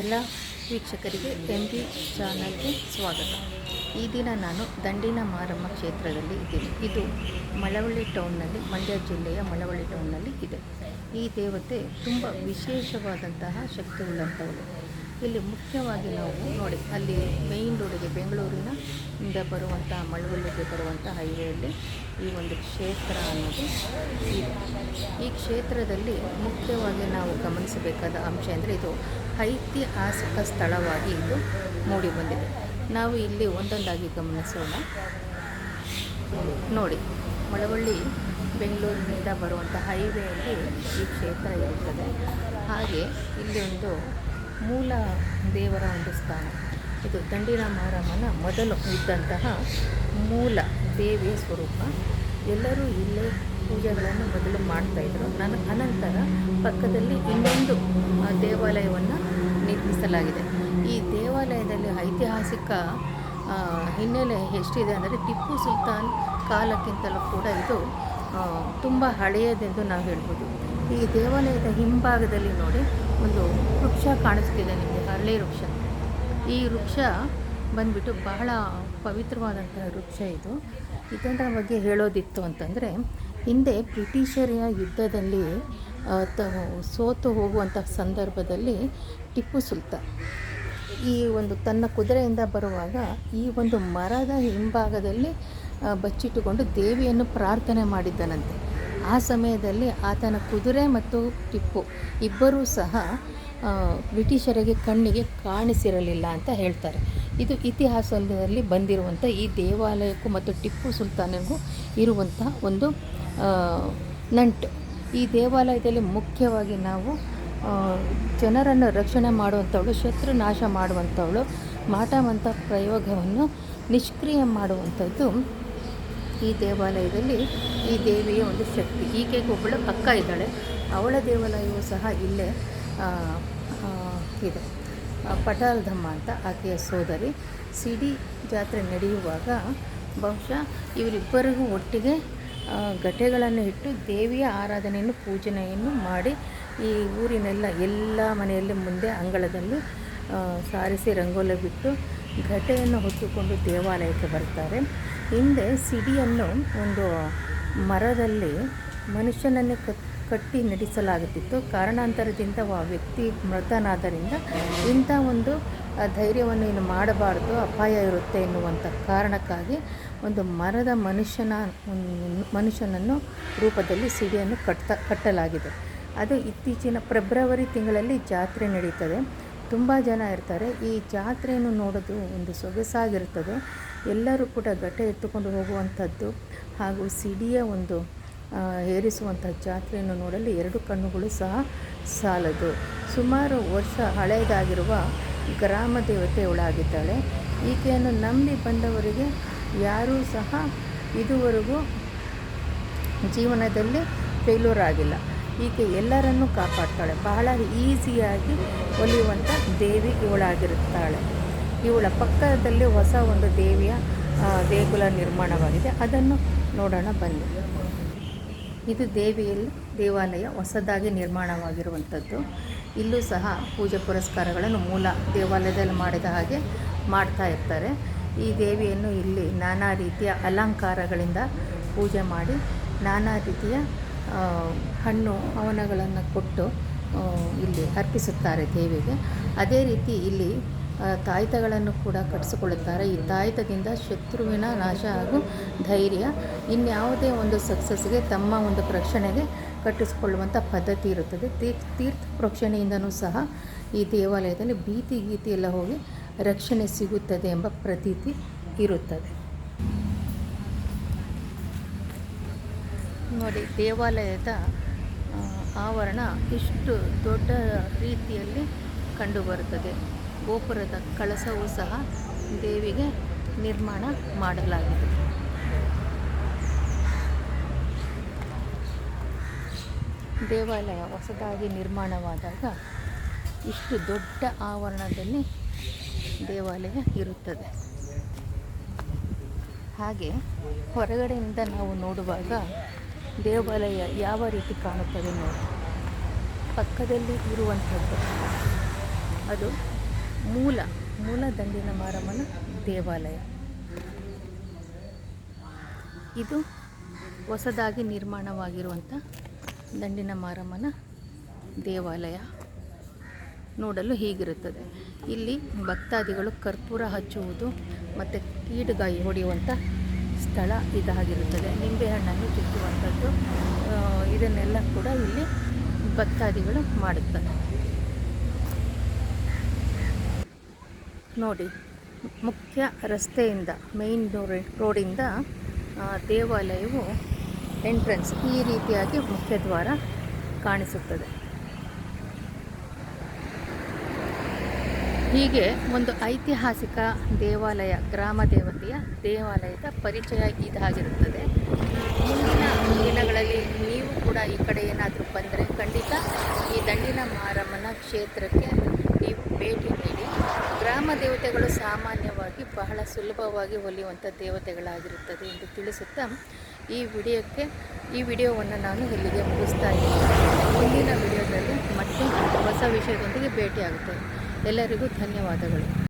ಎಲ್ಲ ವೀಕ್ಷಕರಿಗೆ M B ಚಾನಲ್ಗೆ ಸ್ವಾಗತ. ಈ ದಿನ ನಾನು ದಂಡಿನ ಮಾರಮ್ಮ ಕ್ಷೇತ್ರದಲ್ಲಿ ಇದ್ದೀನಿ. ಇದು ಮಳವಳ್ಳಿ ಟೌನ್ನಲ್ಲಿ, ಮಂಡ್ಯ ಜಿಲ್ಲೆಯ ಮಳವಳ್ಳಿ ಟೌನ್ನಲ್ಲಿ ಇದೆ. ಈ ದೇವತೆ ತುಂಬ ವಿಶೇಷವಾದಂತಹ ಶಕ್ತಿಯುಳ್ಳಂಥವಳು. ಇಲ್ಲಿ ಮುಖ್ಯವಾಗಿ ನಾವು ನೋಡಿ, ಅಲ್ಲಿ ಮೇಯ್ನ್ ರೋಡಿಗೆ ಬೆಂಗಳೂರಿನ ಇಂದ ಬರುವಂಥ ಮಳವಳ್ಳಿಗೆ ಬರುವಂಥ ಹೈವೇಯಲ್ಲಿ ಈ ಒಂದು ಕ್ಷೇತ್ರ ಅನ್ನೋದು ಈ ಕ್ಷೇತ್ರದಲ್ಲಿ ಮುಖ್ಯವಾಗಿ ನಾವು ಗಮನಿಸಬೇಕಾದ ಅಂಶ ಅಂದರೆ ಇದು ಐತಿಹಾಸಿಕ ಸ್ಥಳವಾಗಿ ಇದು ಮೂಡಿಬಂದಿದೆ ನಾವು ಇಲ್ಲಿ ಒಂದೊಂದಾಗಿ ಗಮನಿಸೋಣ. ನೋಡಿ, ಮಳವಳ್ಳಿ ಬೆಂಗಳೂರಿನಿಂದ ಬರುವಂಥ ಹೈವೇಯಲ್ಲಿ ಈ ಕ್ಷೇತ್ರ ಇರುತ್ತದೆ. ಹಾಗೆ ಇಲ್ಲಿ ಒಂದು ಮೂಲ ದೇವರ ಒಂದು ಸ್ಥಾನ. ಇದು ದಂಡಿನ ಮಾರಮ್ಮನ ಮೊದಲು ಇದ್ದಂತಹ ಮೂಲ ದೇವಿಯ ಸ್ವರೂಪ. ಎಲ್ಲರೂ ಇಲ್ಲೇ ಪೂಜೆಗಳನ್ನು ಮೊದಲು ಮಾಡ್ತಾಯಿದ್ರು ನನ್ನ ಅನಂತರ ಪಕ್ಕದಲ್ಲಿ ಇನ್ನೊಂದು ದೇವಾಲಯವನ್ನು ನಿರ್ಮಿಸಲಾಗಿದೆ. ಈ ದೇವಾಲಯದಲ್ಲಿ ಐತಿಹಾಸಿಕ ಹಿನ್ನೆಲೆ ಎಷ್ಟಿದೆ ಅಂದರೆ ಟಿಪ್ಪು ಸುಲ್ತಾನ್ ಕಾಲಕ್ಕಿಂತಲೂ ಕೂಡ ಇದು ತುಂಬ ಹಳೆಯದೆಂದು ನಾವು ಹೇಳ್ಬೋದು. ಈ ದೇವಾಲಯದ ಹಿಂಭಾಗದಲ್ಲಿ ನೋಡಿ ಒಂದು ವೃಕ್ಷ ಕಾಣಿಸ್ತಿದೆ ನಿಮಗೆ ಹರಳೆ ವೃಕ್ಷ. ಈ ವೃಕ್ಷ ಬಂದ್ಬಿಟ್ಟು ಬಹಳ ಪವಿತ್ರವಾದಂತಹ ವೃಕ್ಷ ಇದು. ಇದರ ಬಗ್ಗೆ ಹೇಳೋದಿತ್ತು ಅಂತಂದರೆ, ಹಿಂದೆ ಬ್ರಿಟಿಷರ ಯುದ್ಧದಲ್ಲಿ ಸೋತು ಹೋಗುವಂಥ ಸಂದರ್ಭದಲ್ಲಿ ಟಿಪ್ಪು ಸುಲ್ತಾನ್. ಈ ಒಂದು ತನ್ನ ಕುದುರೆಯಿಂದ ಬರುವಾಗ ಈ ಒಂದು ಮರದ ಹಿಂಭಾಗದಲ್ಲಿ ಬಚ್ಚಿಟ್ಟುಕೊಂಡು ದೇವಿಯನ್ನು ಪ್ರಾರ್ಥನೆ ಮಾಡಿದ್ದನಂತೆ. ಆ ಸಮಯದಲ್ಲಿ ಆತನ ಕುದುರೆ ಮತ್ತು ಟಿಪ್ಪು ಇಬ್ಬರೂ ಸಹ ಬ್ರಿಟಿಷರಿಗೆ ಕಣ್ಣಿಗೆ ಕಾಣಿಸಿರಲಿಲ್ಲ ಅಂತ ಹೇಳ್ತಾರೆ. ಇದು ಇತಿಹಾಸದಲ್ಲಿ ಬಂದಿರುವಂಥ ಈ ದೇವಾಲಯಕ್ಕೂ ಮತ್ತು ಟಿಪ್ಪು ಸುಲ್ತಾನಿಗೂ ಇರುವಂಥ ಒಂದು ನಂಟು. ಈ ದೇವಾಲಯದಲ್ಲಿ ಮುಖ್ಯವಾಗಿ ನಾವು ಜನರನ್ನು ರಕ್ಷಣೆ ಮಾಡುವಂಥವಳು ಶತ್ರು ನಾಶ ಮಾಡುವಂಥವಳು ಮಾಟಮಂತ ಪ್ರಯೋಗವನ್ನು ನಿಷ್ಕ್ರಿಯ ಮಾಡುವಂಥದ್ದು ಈ ದೇವಾಲಯದಲ್ಲಿ ಈ ದೇವಿಯ ಒಂದು ಶಕ್ತಿ. ಹೀಗೆ ಒಬ್ಬಳು ಅಕ್ಕ ಇದ್ದಾಳೆ. ಅವಳ ದೇವಾಲಯವು ಸಹ ಇಲ್ಲೇ ಇದೆ. ಪಟಾಲಧಮ್ಮ ಅಂತ ಆಕೆಯ ಸೋದರಿ. ಸಿಡಿ ಜಾತ್ರೆ ನಡೆಯುವಾಗ ಬಹುಶಃ ಇವರಿಬ್ಬರಿಗೂ ಒಟ್ಟಿಗೆ ಘಟೆಗಳನ್ನು ಇಟ್ಟು ದೇವಿಯ ಆರಾಧನೆಯನ್ನು, ಪೂಜನೆಯನ್ನು ಮಾಡಿ ಈ ಊರಿನೆಲ್ಲ ಎಲ್ಲ ಮನೆಯಲ್ಲಿ ಮುಂದೆ ಅಂಗಳದಲ್ಲಿ ಸಾರಿಸಿ ರಂಗೋಲಿ ಬಿಟ್ಟು ಘಟೆಯನ್ನು ಹೊತ್ತುಕೊಂಡು ದೇವಾಲಯಕ್ಕೆ ಬರ್ತಾರೆ ಹಿಂದೆ ಸಿಡಿಯನ್ನು ಒಂದು ಮರದಲ್ಲಿ ಮನುಷ್ಯನನ್ನೇ ಕಟ್ ಕಟ್ಟಿ ನಡೆಸಲಾಗುತ್ತಿತ್ತು. ಕಾರಣಾಂತರದಿಂದ ಆ ವ್ಯಕ್ತಿ ಮೃತನಾದ್ದರಿಂದ ಇಂಥ ಒಂದು ಧೈರ್ಯವನ್ನು ಇನ್ನು ಮಾಡಬಾರ್ದು, ಅಪಾಯ ಇರುತ್ತೆ ಎನ್ನುವಂಥ ಕಾರಣಕ್ಕಾಗಿ ಒಂದು ಮರದ ಮನುಷ್ಯನ ಮನುಷ್ಯನನ್ನು ರೂಪದಲ್ಲಿ ಸಿಡಿಯನ್ನು ಕಟ್ತಾ ಕಟ್ಟಲಾಗಿದೆ. ಅದು ಇತ್ತೀಚಿನ ಫೆಬ್ರವರಿ ತಿಂಗಳಲ್ಲಿ ಜಾತ್ರೆ ನಡೀತದೆ. ತುಂಬ ಜನ ಇರ್ತಾರೆ. ಈ ಜಾತ್ರೆಯನ್ನು ನೋಡೋದು ಒಂದು ಸೊಗಸಾಗಿರ್ತದೆ ಎಲ್ಲರೂ ಕೂಡ ಗಟ್ಟೆ ಎತ್ತುಕೊಂಡು ಹೋಗುವಂಥದ್ದು ಹಾಗೂ ಸಿಡಿಯ ಒಂದು ಏರಿಸುವಂಥ ಜಾತ್ರೆಯನ್ನು ನೋಡಲು ಎರಡು ಕಣ್ಣುಗಳು ಸಹ ಸಾಲದು. ಸುಮಾರು ವರ್ಷ ಹಳೆಯದಾಗಿರುವ ಗ್ರಾಮ ದೇವತೆಯವಳಾಗಿದ್ದಾಳೆ ಈಕೆಯನ್ನು ನಂಬಿ ಬಂದವರಿಗೆ ಯಾರೂ ಸಹ ಇದುವರೆಗೂ ಜೀವನದಲ್ಲಿ ಫೇಲ್ಯೂರ್ ಆಗಿಲ್ಲ. ಈಕೆ ಎಲ್ಲರನ್ನೂ ಕಾಪಾಡ್ತಾಳೆ. ಬಹಳ ಈಸಿಯಾಗಿ ಒಲಿಯುವಂಥ ದೇವಿ ಇವಳಾಗಿರುತ್ತಾಳೆ. ಇವಳ ಪಕ್ಕದಲ್ಲಿ ಹೊಸ ಒಂದು ದೇವಿಯ ದೇಗುಲ ನಿರ್ಮಾಣವಾಗಿದೆ. ಅದನ್ನು ನೋಡೋಣ, ಬನ್ನಿ. ಇದು ದೇವಿಯಲ್ಲಿ ದೇವಾಲಯ ಹೊಸದಾಗಿ ನಿರ್ಮಾಣವಾಗಿರುವಂಥದ್ದು. ಇಲ್ಲೂ ಸಹ ಪೂಜೆ ಪುರಸ್ಕಾರಗಳನ್ನು ಮೂಲ ದೇವಾಲಯದಲ್ಲಿ ಮಾಡಿದ ಹಾಗೆ ಮಾಡ್ತಾ ಇರ್ತಾರೆ. ಈ ದೇವಿಯನ್ನು ಇಲ್ಲಿ ನಾನಾ ರೀತಿಯ ಅಲಂಕಾರಗಳಿಂದ ಪೂಜೆ ಮಾಡಿ, ನಾನಾ ರೀತಿಯ ಹಣ್ಣು, ಹವನಗಳನ್ನು ಕೊಟ್ಟು ಇಲ್ಲಿ ಅರ್ಪಿಸುತ್ತಾರೆ ದೇವಿಗೆ. ಅದೇ ರೀತಿ ಇಲ್ಲಿ ತಾಯಿತಗಳನ್ನು ಕೂಡ ಕಟ್ಟಿಸಿಕೊಳ್ಳುತ್ತಾರೆ. ಈ ತಾಯ್ತದಿಂದ ಶತ್ರುವಿನ ನಾಶ ಹಾಗೂ ಧೈರ್ಯ, ಇನ್ಯಾವುದೇ ಒಂದು ಸಕ್ಸಸ್ಗೆ ತಮ್ಮ ಒಂದು ಪ್ರಕ್ಷಣೆಗೆ ಕಟ್ಟಿಸಿಕೊಳ್ಳುವಂಥ ಪದ್ಧತಿ ಇರುತ್ತದೆ. ತೀರ್ಥ ತೀರ್ಥ ಪ್ರೋಕ್ಷಣೆಯಿಂದನೂ ಸಹ ಈ ದೇವಾಲಯದಲ್ಲಿ ಭೀತಿ ಗೀತಿ ಎಲ್ಲ ಹೋಗಿ ರಕ್ಷಣೆ ಸಿಗುತ್ತದೆ ಎಂಬ ಪ್ರತೀತಿ ಇರುತ್ತದೆ. ನೋಡಿ, ದೇವಾಲಯದ ಆವರಣ ಇಷ್ಟು ದೊಡ್ಡ ರೀತಿಯಲ್ಲಿ ಕಂಡುಬರುತ್ತದೆ. ಗೋಪುರದ ಕಳಸವೂ ಸಹ ದೇವಿಗೆ ನಿರ್ಮಾಣ ಮಾಡಲಾಗಿದೆ. ದೇವಾಲಯ ಹೊಸದಾಗಿ ನಿರ್ಮಾಣವಾದಾಗ ಇಷ್ಟು ದೊಡ್ಡ ಆವರಣದಲ್ಲಿ ದೇವಾಲಯ ಇರುತ್ತದೆ. ಹಾಗೆ ಹೊರಗಡೆಯಿಂದ ನಾವು ನೋಡುವಾಗ ದೇವಾಲಯ ಯಾವ ರೀತಿ ಕಾಣುತ್ತದೆ ನೋಡಿ. ಪಕ್ಕದಲ್ಲಿ ಇರುವಂಥದ್ದು ಅದು ಮೂಲ ಮೂಲ ದಂಡಿನ ಮಾರಮ್ಮನ ದೇವಾಲಯ. ಇದು ಹೊಸದಾಗಿ ನಿರ್ಮಾಣವಾಗಿರುವಂಥ ದಂಡಿನ ಮಾರಮ್ಮನ ದೇವಾಲಯ. ನೋಡಲು ಹೀಗಿರುತ್ತದೆ. ಇಲ್ಲಿ ಭಕ್ತಾದಿಗಳು ಕರ್ಪೂರ ಹಚ್ಚುವುದು ಮತ್ತು ಕೀಡುಗಾಯಿ ಹೊಡೆಯುವಂಥ ಸ್ಥಳ ಇದಾಗಿರುತ್ತದೆ. ನಿಂಬೆಹಣ್ಣನ್ನು ಚುಚ್ಚುವಂಥದ್ದು ತಿಕ್ಕುವಂತದ್ದು ಇದನ್ನೆಲ್ಲ ಕೂಡ ಇಲ್ಲಿ ಭಕ್ತಾದಿಗಳು ಮಾಡುತ್ತಾರೆ. ನೋಡಿ, ಮುಖ್ಯ ರಸ್ತೆಯಿಂದ ಮೇಯ್ನ್ ರೋಡಿಂದ ದೇವಾಲಯವು ಎಂಟ್ರೆನ್ಸ್ ಈ ರೀತಿಯಾಗಿ ಮುಖ್ಯ ದ್ವಾರ ಕಾಣಿಸುತ್ತದೆ. ಹೀಗೆ ಒಂದು ಐತಿಹಾಸಿಕ ದೇವಾಲಯ, ಗ್ರಾಮ ದೇವತೆಯ ದೇವಾಲಯದ ಪರಿಚಯ ಇದಾಗಿರುತ್ತದೆ ಮುಂದಿನ ದಿನಗಳಲ್ಲಿ ನೀವು ಕೂಡ ಈ ಕಡೆ ಏನಾದರೂ ಬಂದರೆ ಖಂಡಿತ ಈ ದಂಡಿನ ಮಾರಮ್ಮನ ಕ್ಷೇತ್ರಕ್ಕೆ ನೀವು ಭೇಟಿ ನೀಡಿ. ಗ್ರಾಮ ದೇವತೆಗಳು ಸಾಮಾನ್ಯವಾಗಿ ಬಹಳ ಸುಲಭವಾಗಿ ಹೊಲಿಯುವಂಥ ದೇವತೆಗಳಾಗಿರುತ್ತದೆ ಎಂದು ತಿಳಿಸುತ್ತಾ ಈ ವಿಡಿಯೋಕ್ಕೆ, ಈ ವಿಡಿಯೋವನ್ನು ನಾನು ಇಲ್ಲಿಗೆ ಮುಗಿಸ್ತಾ ಇದ್ದೀನಿ. ಮುಂದಿನ ವಿಡಿಯೋದಲ್ಲಿ ಮತ್ತೆ ಹೊಸ ವಿಷಯದೊಂದಿಗೆ ಭೇಟಿಯಾಗುತ್ತೇನೆ. ಎಲ್ಲರಿಗೂ ಧನ್ಯವಾದಗಳು.